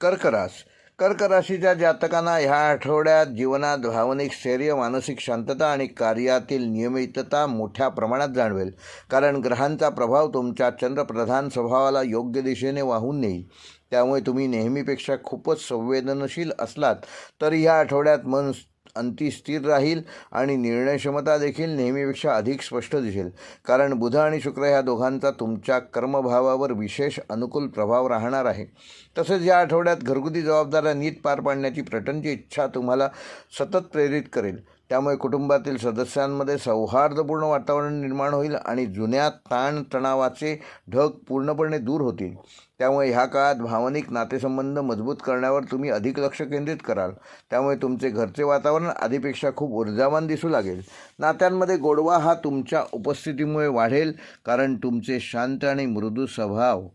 कर्करास. कर्कराशीच्या जातकांना ह्या आठवड्यात जीवनात भावनिक स्थैर्य मानसिक शांतता आणि कार्यातील नियमितता मोठ्या प्रमाणात जाणवेल. कारण ग्रहांचा प्रभाव तुमच्या चंद्रप्रधान स्वभावाला योग्य दिशेने वाहून नेईल. त्यामुळे तुम्ही नेहमीपेक्षा खूपच संवेदनशील असलात तरी ह्या आठवड्यात मन अंती स्थिर राहील आणि निर्णयक्षमता देखील नेहमीपेक्षा अधिक स्पष्ट दिसेल. कारण बुध आणि शुक्र ह्या दोघांचा तुमच्या कर्मभावावर विशेष अनुकूल प्रभाव राहणार आहे. तसेच या आठवड्यात घरगुती जबाबदाऱ्या नीट पार पाडण्याची प्रटनची इच्छा तुम्हाला सतत प्रेरित करेल. त्यामुळे कुटुंबातील सदस्यांमध्ये सौहार्दपूर्ण वातावरण निर्माण होईल आणि जुन्या ताणतणावाचे ढग पूर्णपणे दूर होतील. त्यामुळे ह्या काळात भावनिक नातेसंबंध मजबूत करण्यावर तुम्ही अधिक लक्ष केंद्रित कराल. त्यामुळे तुमचे घरचे वातावरण आधीपेक्षा खूप ऊर्जावान दिसू लागेल. नात्यांमध्ये गोडवा हा तुमच्या उपस्थितीमुळे वाढेल कारण तुमचे शांत आणि मृदू स्वभाव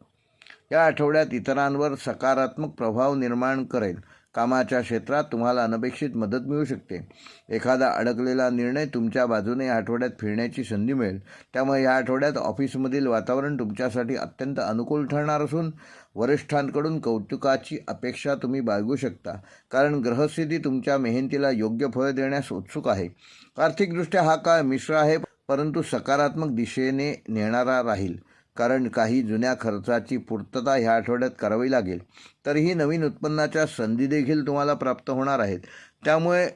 या आठवड्यात इतरांवर सकारात्मक प्रभाव निर्माण करेल. कामाच्या क्षेत्रात तुम्हाला अनपेक्षित मदत मिळू शकते. एखादा अडकलेला निर्णय तुमच्या बाजूने या आठवड्यात फिरण्याची संधी मिळेल. त्यामुळे या आठवड्यात ऑफिसमधील वातावरण तुमच्यासाठी अत्यंत अनुकूल ठरणार असून वरिष्ठांकडून कौतुकाची अपेक्षा तुम्ही बाळगू शकता. कारण ग्रहस्थिती तुमच्या मेहनतीला योग्य फळ देण्यास उत्सुक आहे. आर्थिकदृष्ट्या हा काळ मिश्र आहे परंतु सकारात्मक दिशेने नेणारा राहील. कारण काही जुन्या खर्चाची पूर्तता ह्या आठवड्यात करावी लागेल. तरीही नवीन उत्पन्नाच्या संधी देखील तुम्हाला प्राप्त होणार आहेत. त्यामुळे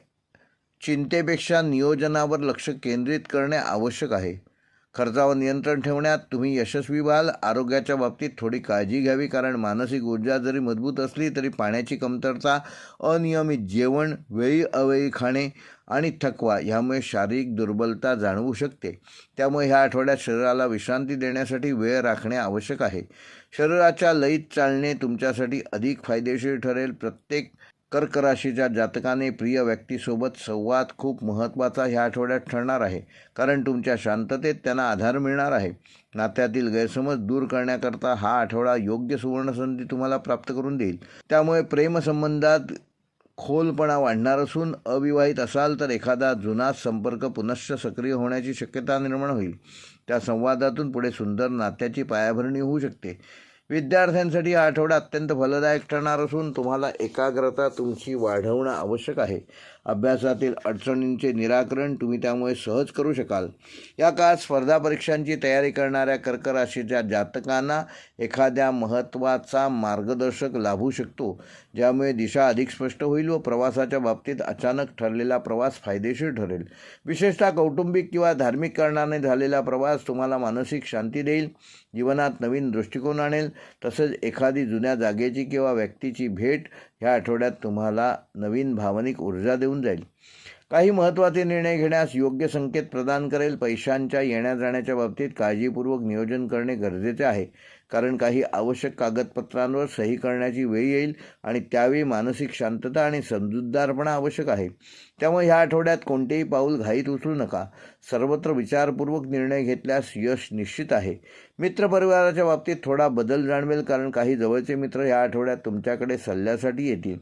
चिंतेपेक्षा नियोजनावर लक्ष केंद्रित करणे आवश्यक आहे. खर्चावर नियंत्रण ठेवण्यात तुम्ही यशस्वी व्हाल. आरोग्याच्या बाबतीत थोडी काळजी घ्यावी कारण मानसिक ऊर्जा जरी मजबूत असली तरी पाण्याची कमतरता अनियमित जेवण वेळी अवेळी खाणे आणि थकवा ह्यामुळे शारीरिक दुर्बलता जाणवू शकते. त्यामुळे ह्या आठवड्यात शरीराला विश्रांती देण्यासाठी वेळ राखणे आवश्यक आहे. शरीराच्या लयीत चालणे तुमच्यासाठी अधिक फायदेशीर ठरेल. प्रत्येक कर्क राशीच्या जातकाने प्रिय व्यक्तीसोबत संवाद खूप महत्त्वाचा ह्या आठवड्यात ठरणार आहे. कारण तुमच्या शांततेत त्यांना आधार मिळणार आहे. नात्यातील गैरसमज दूर करण्याकरता हा आठवडा योग्य सुवर्णसंधी तुम्हाला प्राप्त करून देईल. त्यामुळे प्रेमसंबंधात खोलपणा वाढणार असून अविवाहित असाल तर एखादा जुना संपर्क पुनश्च सक्रिय होण्याची शक्यता निर्माण होईल. त्या संवादातून पुढे सुंदर नात्याची पायाभरणी होऊ शकते. विद्यार्थ्यांसाठी हा आठवडा अत्यंत फलदायक ठरणार असून तुम्हाला एकाग्रता तुमची वाढवणं आवश्यक आहे. अभ्यासातील अडचणींचे निराकरण तुम्ही त्यामुळे सहज करू शकाल. या काळात स्पर्धा परीक्षांची तयारी करणाऱ्या कर्कराशीच्या जातकांना एखाद्या महत्त्वाचा मार्गदर्शक लाभू शकतो ज्यामुळे दिशा अधिक स्पष्ट होईल व प्रवासाच्या बाबतीत अचानक ठरलेला प्रवास फायदेशीर ठरेल. विशेषतः कौटुंबिक किंवा धार्मिक कारणाने झालेला प्रवास तुम्हाला मानसिक शांती देईल जीवनात नवीन दृष्टिकोन आणेल तसेच एखादी जुन्या जागेची किंवा व्यक्तीची भेट ह्या आठवड्यात तुम्हाला नवीन भावनिक ऊर्जा देऊन जाईल. काही महत्त्वाचे निर्णय घेण्यास योग्य संकेत प्रदान करेल. पैशांच्या येण्या जाण्याच्या बाबतीत काळजीपूर्वक नियोजन करणे गरजेचे आहे. कारण काही आवश्यक कागदपत्रांवर सही करण्याची वेळ येईल आणि त्यावेळी मानसिक शांतता आणि समजूतदारपणा आवश्यक आहे. त्यामुळे ह्या आठवड्यात कोणतेही पाऊल घाईत उचलू नका. सर्वत्र विचारपूर्वक निर्णय घेतल्यास यश निश्चित आहे. मित्रपरिवाराच्या बाबतीत थोडा बदल जाणवेल कारण काही जवळचे मित्र ह्या आठवड्यात तुमच्याकडे सल्ल्यासाठी येतील.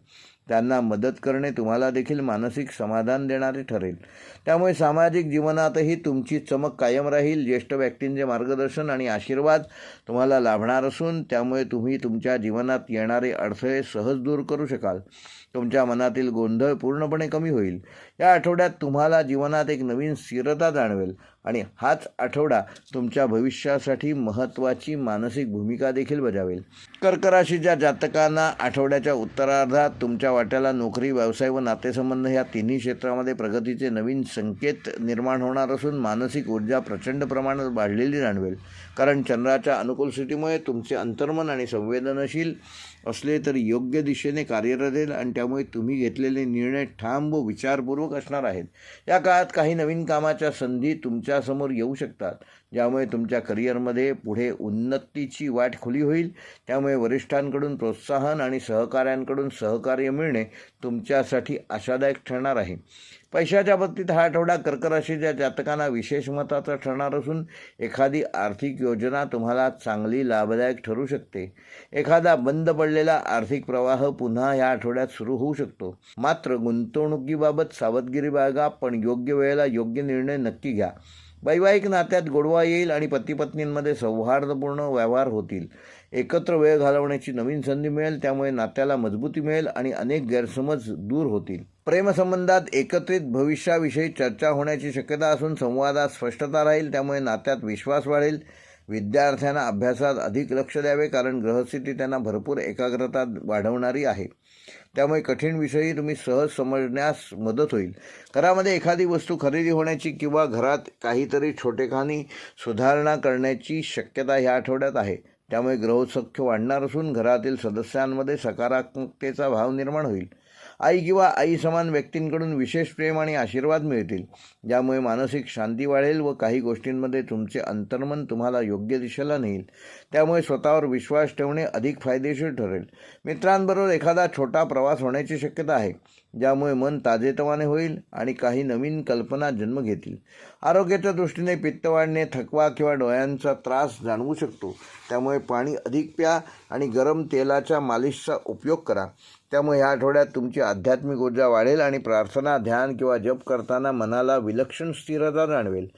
त्यांना मदत करणे तुम्हाला देखील मानसिक समाधान देणारे ठरेल. त्यामुळे सामाजिक जीवनातही तुमची चमक कायम राहील. ज्येष्ठ व्यक्तींचे मार्गदर्शन आणि आशीर्वाद तुम्हाला लाभणार असून त्यामुळे तुम्ही तुमच्या जीवनात येणारे अडथळे सहज दूर करू शकाल. तुमच्या मनातील गोंधळ पूर्णपणे कमी होईल. या आठवड्यात तुम्हाला जीवनात एक नवीन स्थिरता जाणवेल. आणि हाच आठवडा तुमच्या भविष्यासाठी महत्त्वाची मानसिक भूमिका देखील बजावेल. कर्कराशीच्या जातकांना आठवड्याच्या उत्तरार्धात तुमच्या वाट्याला नोकरी व्यवसाय व नातेसंबंध या तिन्ही क्षेत्रामध्ये प्रगतीचे नवीन संकेत निर्माण होणार असून मानसिक ऊर्जा प्रचंड प्रमाणात वाढलेली जाणवेल. कारण चंद्राच्या अनुकूल स्थितीमुळे तुमचे अंतर्मन आणि संवेदनशील असले तरी योग्य दिशेने कार्यरत येईल आणि त्यामुळे तुम्ही घेतलेले निर्णय ठाम व विचारपूर्वक असणार आहेत. या काळात काही नवीन कामाच्या संधी तुमच्यासमोर येऊ शकतात. ज्यामुळे तुमच्या करिअरमध्ये पुढे उन्नतीची वाट खुली होईल. त्यामुळे वरिष्ठांकडून प्रोत्साहन आणि सहकाऱ्यांकडून सहकार्य मिळणे तुमच्यासाठी आशादायक ठरणार आहे. पैशाच्या बाबतीत हा आठवडा कर्कराशीच्या जातकांना विशेष मताचा ठरणार असून एखादी आर्थिक योजना तुम्हाला चांगली लाभदायक ठरू शकते. एखादा बंद पडलेला आर्थिक प्रवाह पुन्हा या आठवड्यात सुरू होऊ शकतो. मात्र गुंतवणुकीबाबत सावधगिरी बाळगा पण योग्य वेळेला योग्य निर्णय नक्की घ्या. वैवाहिक नात्यात गोडवा येईल आणि पतीपत्नींमध्ये सौहार्दपूर्ण व्यवहार होतील. एकत्र वेळ घालवण्याची नवीन संधी मिळेल त्यामुळे नात्याला मजबूती मिळेल आणि अनेक गैरसमज दूर होतील. प्रेमसंबंधात एकत्रित भविष्याविषयी चर्चा होण्याची शक्यता असून संवादात स्पष्टता राहील त्यामुळे नात्यात विश्वास वाढेल. विद्यार्थ्यांना अभ्यासात अधिक लक्ष द्यावे कारण ग्रहस्थिती त्यांना भरपूर एकाग्रता वाढवणारी आहे. त्यामुळे कठीण विषयही तुम्ही सहज समजण्यास मदत होईल. घरामध्ये एखादी वस्तू खरेदी होण्याची किंवा घरात काहीतरी छोटेखानी सुधारणा करण्याची शक्यता ह्या आठवड्यात आहे. त्यामुळे ग्रहसौख्य वाढणार असून घरातील सदस्यांमध्ये सकारात्मकतेचा भाव निर्माण होईल. आई किंवा आई समान व्यक्तींकडून विशेष प्रेम आणि आशीर्वाद मिळतील. ज्यामुळे मानसिक शांती वाढेल व काही गोष्टींमध्ये तुमचे अंतर्मन तुम्हाला योग्य दिशेला नेईल. त्यामुळे स्वतःवर विश्वास ठेवणे अधिक फायदेशीर ठरेल. मित्रांबरोबर एखादा छोटा प्रवास होण्याची शक्यता आहे ज्यामुळे मन ताजेतवाने होईल आणि काही नवीन कल्पना जन्म घेतील. आरोग्याच्या दृष्टीने पित्त वाढणे थकवा किंवा डोळ्यांचा त्रास जाणवू शकतो. त्यामुळे पाणी अधिक प्या आणि गरम तेलाच्या मालिशचा उपयोग करा. त्यामुळे या आठवड्यात तुमची आध्यात्मिक ऊर्जा वाढेल आणि प्रार्थना ध्यान किंवा जप करताना मनाला विलक्षण स्थिरता जाणवेल.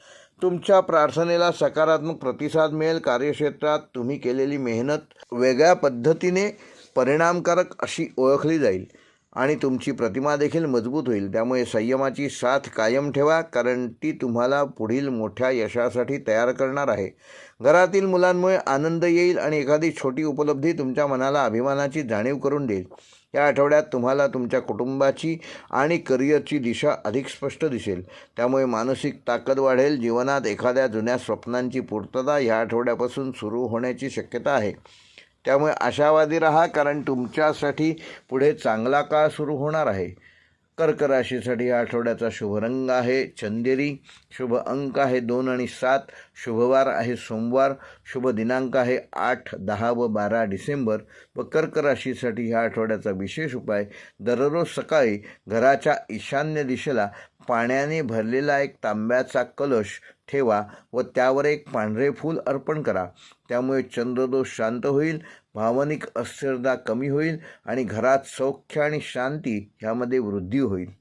तुमच्या प्रार्थनेला सकारात्मक प्रतिसाद मिळेल. कार्यक्षेत्रात तुम्ही केलेली मेहनत वेगळ्या पद्धतीने परिणामकारक अशी ओळखली जाईल. आणि तुमची प्रतिमा देखील मजबूत होईल. त्यामुळे संयमाची साथ कायम ठेवा कारण ती तुम्हाला पुढील मोठ्या यशासाठी तयार करणार आहे. घरातील मुलांमुळे आनंद येईल आणि एखादी छोटी उपलब्धी तुमच्या मनाला अभिमानाची जाणीव करून देईल. या आठवड्यात तुम्हाला तुमच्या कुटुंबाची आणि करिअरची दिशा अधिक स्पष्ट दिसेल. त्यामुळे मानसिक ताकद वाढेल. जीवनात एखाद्या जुन्या स्वप्नांची पूर्तता या आठवड्यापासून सुरू होण्याची शक्यता आहे. त्यामुळे आशावादी राहा कारण तुमच्यासाठी पुढे चांगला काळ सुरू होणार आहे. कर्क राशीसाठी या आठवड्याचा शुभ रंग आहे. चंदेरी शुभ अंक आहे दोन आणि सात. शुभवार आहे सोमवार. शुभ दिनांक आहे आठ दहा व बारा डिसेंबर. व कर्क राशीसाठी ह्या आठवड्याचा विशेष उपाय दररोज सकाळी घराच्या ईशान्य दिशेला पाण्याने भरलेला एक तांब्याचा कलश ठेवा व त्यावर एक पांढरे फूल अर्पण करा. त्यामुळे चंद्रदोष शांत होईल भावनिक अस्थिरता कमी होईल आणि घरात सौख्य आणि शांती ह्यामध्ये वृद्धी होईल.